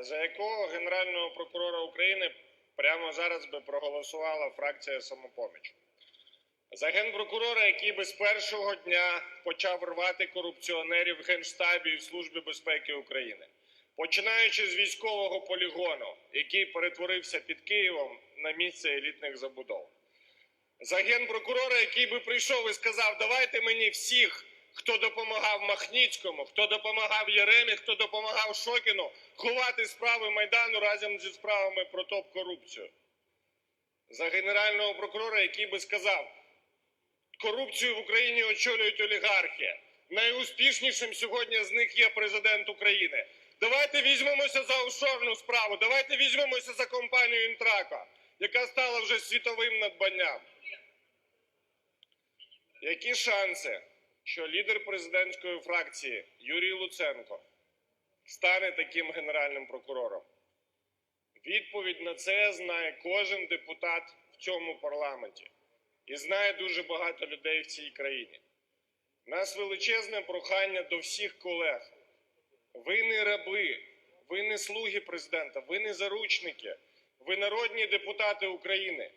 за якого Генерального прокурора України прямо зараз би проголосувала фракція самопоміч. За генпрокурора, який би з першого дня почав рвати корупціонерів в Генштабі і в Службі безпеки України, починаючи з військового полігону, який перетворився під Києвом на місце елітних забудов. За генпрокурора, який би прийшов і сказав, давайте мені всіх, хто допомагав Махніцькому, хто допомагав Єремі, хто допомагав Шокіну, ховати справи Майдану разом зі справами про топ-корупцію. За генерального прокурора, який би сказав, корупцію в Україні очолюють олігархи. Найуспішнішим сьогодні з них є президент України. Давайте візьмемося за офшорну справу. Давайте візьмемося за компанію Інтрака, яка стала вже світовим надбанням. Які шанси, що лідер президентської фракції Юрій Луценко стане таким генеральним прокурором? Відповідь на це знає кожен депутат в цьому парламенті і знає дуже багато людей в цій країні. У нас величезне прохання до всіх колег. Ви не раби, ви не слуги президента, ви не заручники, ви народні депутати України.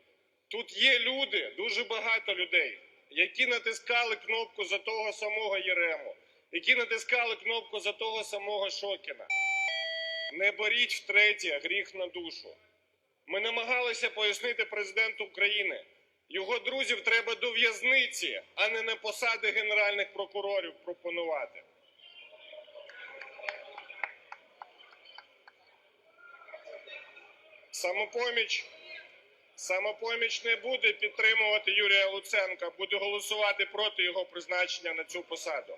Тут є люди, дуже багато людей, які натискали кнопку за того самого Єрему, які натискали кнопку за того самого Шокіна. Не беріть втретє гріх на душу. Ми намагалися пояснити президенту України. Його друзів треба до в'язниці, а не на посади генеральних прокурорів пропонувати. Самопоміч, самопоміч не буде підтримувати Юрія Луценка, буде голосувати проти його призначення на цю посаду.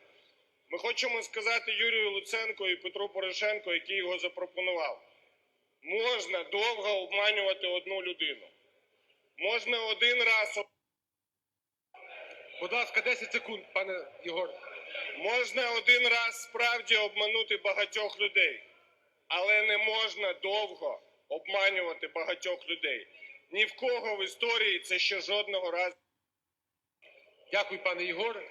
Ми хочемо сказати Юрію Луценку і Петру Порошенку, який його запропонував. Можна довго обманювати одну людину. Можна один раз Будь ласка, 10 секунд, пане Єгор. Можна один раз справді обманути багатьох людей, але не можна довго обманювати багатьох людей. Ні в кого в історії це ще жодного разу. Дякую, пане Єгор.